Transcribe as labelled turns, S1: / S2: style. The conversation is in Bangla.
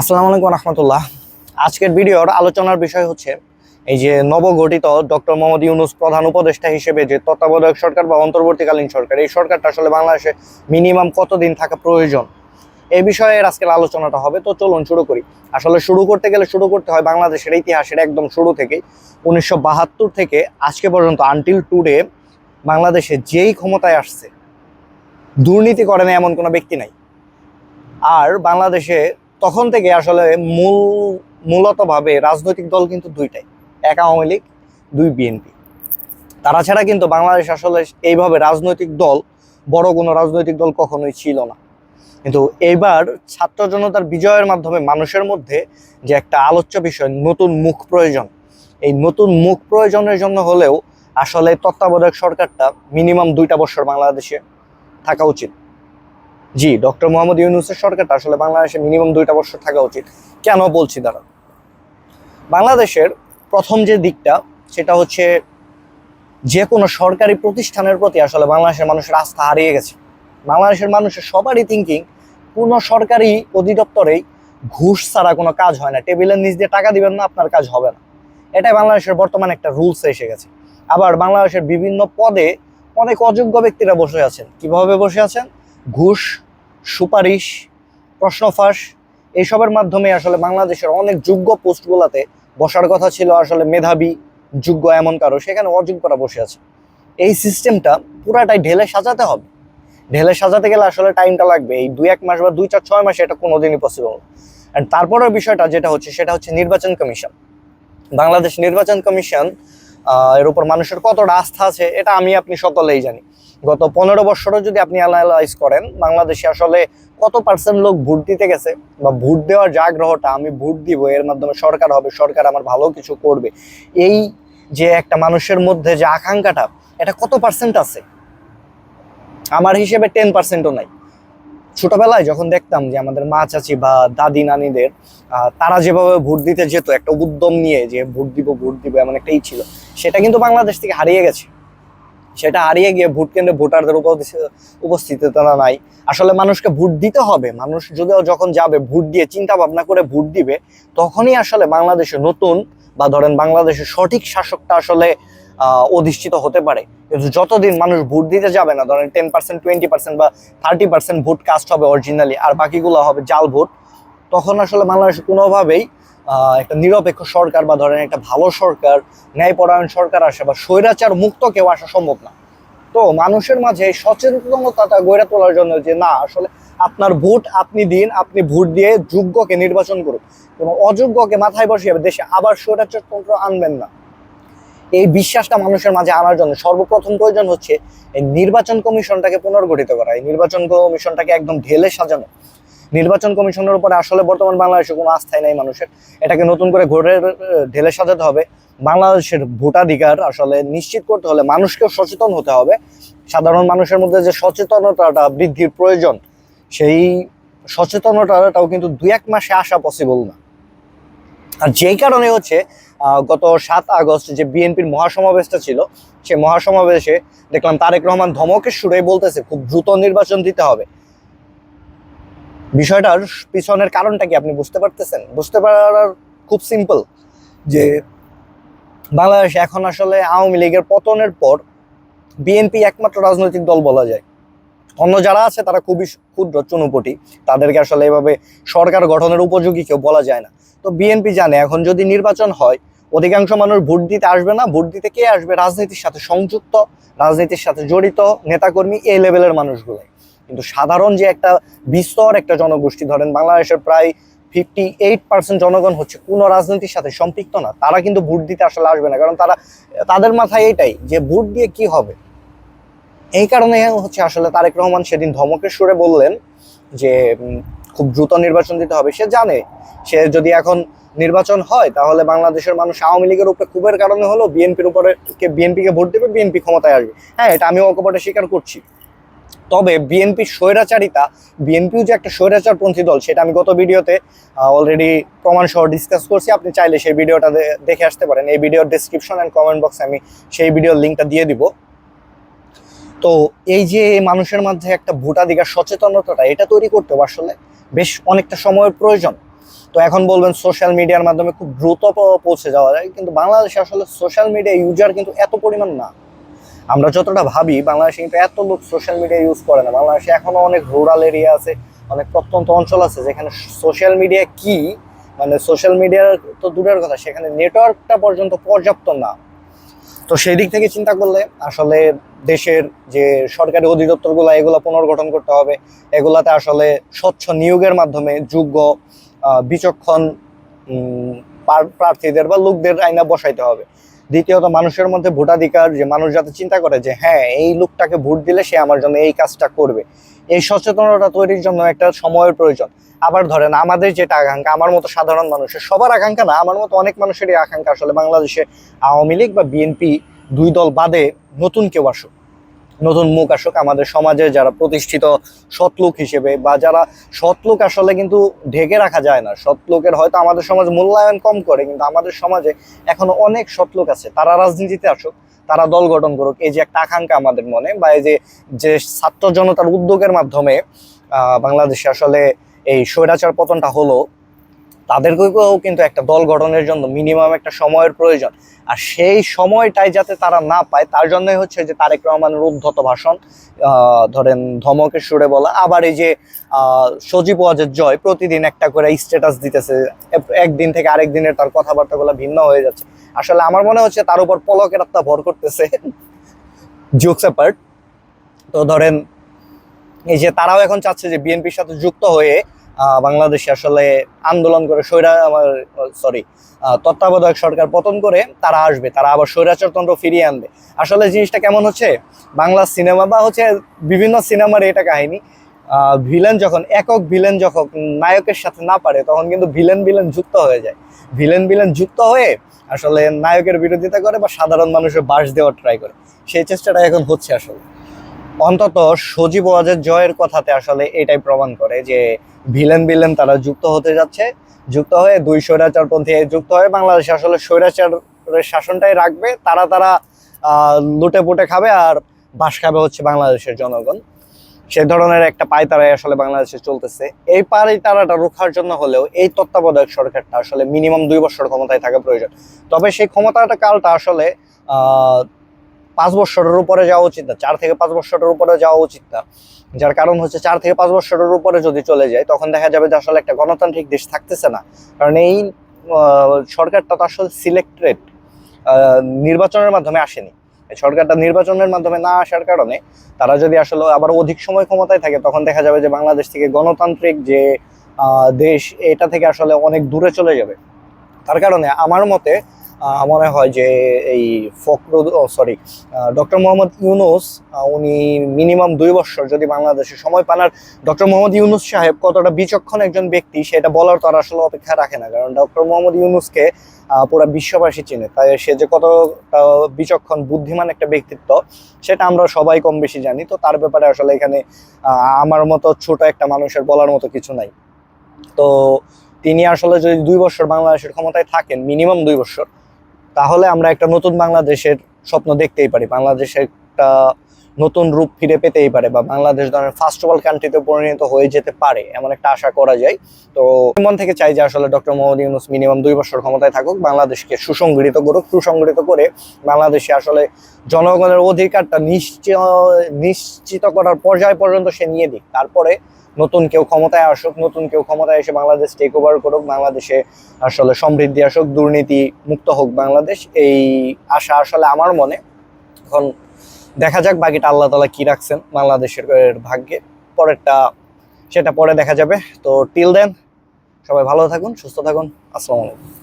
S1: আসসালামু আলাইকুম রহমতুল্লাহ। আজকের ভিডিওর আলোচনার বিষয় হচ্ছে এই যে নবগঠিত ডক্টর মোহাম্মদ ইউনুস প্রধান উপদেষ্টা হিসেবে যে তত্ত্বাবধায়ক সরকার বা অন্তর্বর্তীকালীন সরকার, এই সরকারটা আসলে বাংলাদেশে মিনিমাম কতদিন থাকা প্রয়োজন? এই বিষয়ে আজকের আলোচনাটা হবে। তো চলুন শুরু করি। আসলে শুরু করতে গেলে শুরু করতে হয় বাংলাদেশের ইতিহাসের একদম শুরু থেকে উনিশশো বাহাত্তর থেকে আজকে পর্যন্ত আনটিল টুডে বাংলাদেশে যেই ক্ষমতায় আসছে, দুর্নীতি করে না এমন কোনো ব্যক্তি নাই। আর বাংলাদেশে তখন থেকে আসলে মূল, মূলতভাবে রাজনৈতিক দল কিন্তু দুইটাই। এক আওয়ামী লীগ, দুই বিএনপি। তারা ছাড়া কিন্তু বাংলাদেশ আসলে এইভাবে রাজনৈতিক দল, বড় কোনো রাজনৈতিক দল কখনোই ছিল না। কিন্তু এইবার ছাত্র জনতার বিজয়ের মাধ্যমে মানুষের মধ্যে যে একটা আলোচ্য বিষয়, নতুন মুখ প্রয়োজন। এই নতুন মুখ প্রয়োজনের জন্য হলেও আসলে তত্ত্বাবধায়ক সরকারটা মিনিমাম দুইটা বছর বাংলাদেশে থাকা উচিত। জি, ডক্টর মোহাম্মদ ইউনুসের সরকারটা আসলে বাংলাদেশে মিনিমাম দুইটা বছর থাকা উচিত। কেন বলছি দাঁড়া বাংলাদেশের প্রথম যে দিকটা, সেটা হচ্ছে যে কোনো সরকারি প্রতিষ্ঠানের প্রতি আসলে বাংলাদেশের মানুষের আস্থা হারিয়ে গেছে। বাংলাদেশের মানুষের সবারই থিঙ্কিং কোনো সরকারি অধিদপ্তরেই ঘুষ ছাড়া কোনো কাজ হয় না। টেবিলের নিচ দিয়ে টাকা দিবেন না, আপনার কাজ হবে না। এটাই বাংলাদেশের বর্তমানে একটা রুলস এসে গেছে। আবার বাংলাদেশের বিভিন্ন পদে অনেক অযোগ্য ব্যক্তিরা বসে আছেন। কীভাবে বসে আছেন? ঘুষ সুপারিশ, প্রশ্ন ফাঁস, এইসবের মাধ্যমে আসলে বাংলাদেশের অনেক যোগ্য পোস্টগুলোতে বসার কথা ছিল, আসলে মেধাবী, যোগ্য এমন কারও, সেখানে অযোগ্যরা বসে আছে। এই সিস্টেমটা পুরাটাই ঢেলে সাজাতে হবে। ঢেলে সাজাতে গেলে আসলে টাইমটা লাগবে। এই দুই এক মাস বা দুই চার ছয় মাসে এটা কোনোদিনই পসিবল অ্যান্ড তারপরের বিষয়টা যেটা হচ্ছে, সেটা হচ্ছে নির্বাচন কমিশন। বাংলাদেশ নির্বাচন কমিশন এর উপর মানুষের কতটা আস্থা আছে, এটা আমি, আপনি সকলেই জানি। গত পনেরো বছরও যদি আপনি অ্যানালাইজ করেন, বাংলাদেশে আসলে কত পার্সেন্ট লোক ভোট দিতে গেছে বা ভোট দেওয়ার যে আগ্রহটা, আমি ভোট দিব, এর মাধ্যমে সরকার হবে, সরকার আমার ভালো কিছু করবে। এই যে একটা মানুষের মধ্যে যে আকাঙ্ক্ষাটা, এটা কত পার্সেন্ট আছে? আমার হিসেবে টেন পার্সেন্টও নাই। ছোটবেলায় যখন দেখতাম যে আমাদের মা চাচি বা দাদি নানিদের তারা যেভাবে ভোট দিতে যেত, একটা উদ্যম নিয়ে যে ভোট দিব ভোট দিব, এমন একটাই ছিল। সেটা কিন্তু বাংলাদেশ থেকে হারিয়ে গেছে। সেটা হারিয়ে গিয়ে ভোট কেন্দ্রে ভোটারদের উপস্থিত- উপস্থিতিটা নাই। আসলে মানুষকে ভোট দিতে হবে। মানুষ যদিও যখন যাবে, ভোট দিয়ে চিন্তা ভাবনা করে ভোট দিবে, তখনই আসলে বাংলাদেশে নতুন বা ধরেন বাংলাদেশের সঠিক শাসকটা আসলে অধিষ্ঠিত হতে পারে। কিন্তু যতদিন মানুষ ভোট দিতে যাবে না, ধরেন টেন পার্সেন্ট টোয়েন্টি পার্সেন্ট বা থার্টি পার্সেন্ট ভোট কাস্ট হবে অরিজিনালি আর বাকিগুলো হবে জাল ভোট তখন আসলে বাংলাদেশে কোনোভাবেই একটা নিরপেক্ষ সরকার বা ধরেন একটা ভালো সরকার, ন্যায়পরায়ণ সরকার আসে বা স্বৈরাচার মুক্ত কেউ আসা সম্ভব না। তো মানুষের মাঝে সচেতনতাটা গড়ে তোলার জন্য যে না, আসলে আপনার ভোট আপনি দিন, আপনি ভোট দিয়ে যোগ্যকে নির্বাচন করুন কোনো অযোগ্যকে মাথায় বসিয়ে দেশে আবার স্বৈরাচার তন্ত্র আনবেন না। এই বিশ্বাসটা মানুষের মাঝে আনার জন্য সর্বপ্রথম প্রয়োজন হচ্ছে এই নির্বাচন কমিশনটাকে পুনর্গঠিত করা। এই নির্বাচন কমিশনটাকে একদম ঢেলে সাজানো। নির্বাচন কমিশনের উপরে আসলে বর্তমান বাংলাদেশে কোনো আস্থাই নাই মানুষের। এটাকে নতুন করে ঘুরে ঢেলে সাজাতে হবে। বাংলাদেশের ভোটাধিকার আসলে নিশ্চিত করতে হলে মানুষকেও সচেতন হতে হবে। সাধারণ মানুষের মধ্যে যে সচেতনতাটা বৃদ্ধির প্রয়োজন, সেই সচেতনতাটাও কিন্তু দু এক মাসে আসা পসিবল না। আর যেই কারণে হচ্ছে গত সাত আগস্ট যে বিএনপির মহাসমাবেশটা ছিল সে মহাসমাবেশে দেখলাম তারেক রহমান ধমকের সুরে বলতেছে, খুব দ্রুত নির্বাচন দিতে হবে। বিষয়টার পিছনের কারণটা কি আপনি বুঝতে পারতেছেন? বুঝতে পারার খুব সিম্পল যে বাংলাদেশ এখন আসলে আওয়ামী লীগের পতনের পর বিএনপি একমাত্র রাজনৈতিক দল বলা যায়। অন্য যারা আছে তারা খুবই ক্ষুদ্র, চুনুপটি। তাদেরকে আসলে এভাবে সরকার গঠনের উপযোগী কেউ বলা যায় না। তো বিএনপি জানে, এখন যদি নির্বাচন হয়, অধিকাংশ মানুষ ভোট দিতে আসবে না। ভোট দিতে কে আসবে? রাজনীতির সাথে সংযুক্ত, রাজনীতির সাথে জড়িত নেতাকর্মী এই লেভেলের মানুষগুলোই। কিন্তু সাধারণ যে একটা বিস্তর একটা জনগোষ্ঠী, ধরেন বাংলাদেশের প্রায় ফিফটি এইট পার্সেন্ট জনগণ হচ্ছে কোনো রাজনীতির সাথে সম্পৃক্ত না, তারা কিন্তু ভোট দিতে আসলে আসবে না। কারণ তারা, তাদের মাথায় এটাই যে ভোট দিয়ে কি হবে? এই কারণে হচ্ছে আসলে তারেক রহমান সেদিন ধমকের সুরে বললেন যে খুব দ্রুত নির্বাচন দিতে হবে। সে জানে, সে যদি এখন নির্বাচন হয় তাহলে বাংলাদেশের মানুষ আওয়ামী লীগের উপরে ক্ষোভের কারণে হলো বিএনপির উপরে বিএনপিকে ভোট দেবে, বিএনপি ক্ষমতায় আসবে। হ্যাঁ এটা আমি অকপটে স্বীকার করছি। তবে বিএনপির স্বৈরাচারিতা, বিএনপিও যে একটা স্বৈরাচারপন্থী দল, সেটা আমি গত ভিডিওতে অলরেডি প্রমাণ সহ ডিসকাস করছি। আপনি চাইলে সেই ভিডিওটা দেখে আসতে পারেন। এই ভিডিওর ডিসক্রিপশন অ্যান্ড কমেন্ট বক্সে আমি সেই ভিডিওর লিঙ্কটা দিয়ে দিব। তো এই যে মানুষের মধ্যে একটা ভোটাধিকার সচেতনতাটা, এটা তৈরি করতে আসলে বেশ অনেকটা সময়ের প্রয়োজন। তো এখন বলবেন সোশ্যাল মিডিয়ার মাধ্যমে খুব দ্রুত পৌঁছে যাওয়া যায়, কিন্তু বাংলাদেশে আসলে সোশ্যাল মিডিয়া ইউজার কিন্তু এত পরিমাণ না। আমরা যতটা ভাবি, বাংলাদেশে কিন্তু এত লোক সোশ্যাল মিডিয়া ইউজ করে না। বাংলাদেশে এখনও অনেক রুরাল এরিয়া আছে, অনেক প্রত্যন্ত অঞ্চল আছে, যেখানে সোশ্যাল মিডিয়া কি? মানে সোশ্যাল মিডিয়ার তো দূরের কথা, সেখানে নেটওয়ার্কটা পর্যন্ত পর্যাপ্ত না। তো সেই দিক থেকে চিন্তা করলে আসলে দেশের যে সরকারি অধিদপ্তরগুলো, এগুলো পুনর্গঠন করতে হবে। এগুলাতে আসলে স্বচ্ছ নিয়োগের মাধ্যমে যোগ্য বিচক্ষণ প্রার্থীদের বা লোকদের আইনা বসাইতে হবে। দ্বিতীয়ত মানুষের মধ্যে ভোটাধিকার, যে মানুষ যাতে চিন্তা করে যে হ্যাঁ এই লোকটাকে ভোট দিলে সে আমার জন্য এই কাজটা করবে। এই সচেতনতা তৈরির জন্য একটা সময়ের প্রয়োজন। আবার ধরেন, আমাদের যেটা আকাঙ্ক্ষা, আমার মতো সাধারণ মানুষের সবার আকাঙ্ক্ষা না, আমার মতো অনেক মানুষেরই আকাঙ্ক্ষা আসলে বাংলাদেশে আওয়ামী লীগ বা বিএনপি দুই দল বাদে নতুন কেউ আসুক। নতুন মুখ আসুক, আমাদের সমাজে যারা প্রতিষ্ঠিত সৎলোক হিসেবে বা যারা সৎলোক আসলে কিন্তু ঢেকে রাখা যায় না। সৎলোকের হয়তো আমাদের সমাজ মূল্যায়ন কম করে, কিন্তু আমাদের সমাজে এখনও অনেক সৎলোক আছে। তারা রাজনীতিতে আসুক, তারা দল গঠন করুক, এই যে একটা আকাঙ্ক্ষা আমাদের মনে বা এই যে যে ছাত্র জনতার উদ্যোগের মাধ্যমে বাংলাদেশে আসলে এই স্বৈরাচার পতনটা হলো তাদেরকেও কিন্তু একটা দল গঠনের জন্য মিনিমাম একটা সময়ের প্রয়োজন। আর সেই সময়টাই যাতে তারা না পায়, তার জন্যই হচ্ছে যে তারেক রহমানের উদ্ধত ভাষণ ধরেন ধমকের সুরে বলা, আবার এই যে সজীব ওয়াজের জয় প্রতিদিন একটা করে স্ট্যাটাস দিতেছে একদিন থেকে আরেক দিনের তার কথাবার্তাগুলো ভিন্ন হয়ে যাচ্ছে। আসলে আমার মনে হচ্ছে তার উপর পলকের আত্মা ভর করতেছে। জোকস অ্যাপার্ট তো ধরেন এই যে তারাও এখন চাচ্ছে যে বিএনপির সাথে যুক্ত হয়ে বাংলাদেশে আসলে আন্দোলন করে স্বৈরা আমার সরি তত্ত্বাবধায়ক সরকার পতন করে তারা আসবে, তারা আবার স্বৈরাচারতন্ত্র ফিরিয়ে আনবে। আসলে জিনিসটা কেমন হচ্ছে? বাংলা সিনেমা বা হচ্ছে বিভিন্ন সিনেমার এটা কাহিনী ভিলেন যখন, একক ভিলেন যখন নায়কের সাথে না পারে, তখন কিন্তু ভিলেন ভিলেন যুক্ত হয়ে যায়। ভিলেন ভিলেন যুক্ত হয়ে আসলে নায়কের বিরোধিতা করে বা সাধারণ মানুষের বাস দেওয়ার ট্রাই করে। সেই চেষ্টাটা এখন হচ্ছে আসলে। অন্তত সজীব ওয়াজের জয়ের কথাতে আসলে এটাই প্রমাণ করে যে ভিলেন ভিলেন তারা যুক্ত হতে যাচ্ছে। যুক্ত হয়ে দুই স্বৈরাচারপন্থী যুক্ত হয়ে বাংলাদেশে আসলে স্বৈরাচারের শাসনটাই রাখবে। তারা তারা লুটে পুটে খাবে আর বাস খাবে হচ্ছে বাংলাদেশের জনগণ। সে ধরনের একটা পায়তারাই আসলে বাংলাদেশে চলতেছে। এই পায়তারাটা রোখার জন্য হলেও এই তত্ত্বাবধায়ক সরকারটা আসলে মিনিমাম দুই বছর ক্ষমতায় থাকা প্রয়োজন। তবে সেই ক্ষমতাটা কালটা আসলে পাঁচ বছরের উপরে যাওয়া উচিত না। চার থেকে পাঁচ বছরের উপরে যাওয়া উচিত না। যার কারণ হচ্ছে চার থেকে পাঁচ বছরের উপরে যদি চলে যায়, তখন দেখা যাবে যে আসলে একটা গণতান্ত্রিক দেশ থাকতেছে না। কারণ এই সরকারটা তো আসলে সিলেক্টেড নির্বাচনের মাধ্যমে আসেনি। সরকারটা নির্বাচনের মাধ্যমে না আসার কারণে তারা যদি আসলে আবার অধিক সময় ক্ষমতায় থাকে, তখন দেখা যাবে যে বাংলাদেশ থেকে গণতান্ত্রিক যে দেশ, এটা থেকে আসলে অনেক দূরে চলে যাবে। তার কারণে আমার মতে মনে হয় যে এই ফখরুদ সরি ডক্টর মোহাম্মদ ইউনুস উনি মিনিমাম দুই বছর যদি বাংলাদেশে সময় পান, আর ডক্টর মোহাম্মদ ইউনুস সাহেব কতটা বিচক্ষণ একজন ব্যক্তি, সেটা বলার তো আর আসলে অপেক্ষা রাখে না। কারণ ডক্টর মোহাম্মদ ইউনুসকে পুরা বিশ্ববাসী চিনে। তাই সে যে কতটা বিচক্ষণ, বুদ্ধিমান একটা ব্যক্তিত্ব, সেটা আমরা সবাই কম বেশি জানি। তো তার ব্যাপারে আসলে এখানে আমার মতো ছোট একটা মানুষের বলার মতো কিছু নাই। তো তিনি আসলে যদি দুই বছর বাংলাদেশের ক্ষমতায় থাকেন মিনিমাম দুই বছর তাহলে আমরা একটা নতুন বাংলাদেশের স্বপ্ন দেখতেই পারি। বাংলাদেশে একটা নতুন রূপ ফিরে পেতেই পারে বা বাংলাদেশ ধরনের ফার্স্ট ওয়ার্ল্ড কান্ট্রিতে পরিণত হয়ে যেতে পারে এমন একটা আশা করা যায়। তো মন থেকে চাই যে আসলে ডক্টর মোহাম্মদ ইউনুস মিনিমাম দুই বছর ক্ষমতায় থাকুক, বাংলাদেশকে সুসংগঠিত করুক সুসংগঠিত করে বাংলাদেশে আসলে জনগণের অধিকারটা নিশ্চিত নিশ্চিত করার পর্যায় পর্যন্ত সে নিয়ে দিক তারপরে নতুন কেউ ক্ষমতায় আসুক, নতুন কেউ ক্ষমতায় এসে বাংলাদেশ টেক ওভার করুক, বাংলাদেশে আসলে সমৃদ্ধি আসুক, দুর্নীতি মুক্ত হোক বাংলাদেশ, এই আশা আসলে আমার মনে। এখন দেখা যাক বাকিটা আল্লাহ তালা কি রাখছেন বাংলাদেশের ভাগ্যে। পরেরটা, সেটা পরে দেখা যাবে। তো টিল দেন সবাই ভালো থাকুন, সুস্থ থাকুন। আসসালামু আলাইকুম।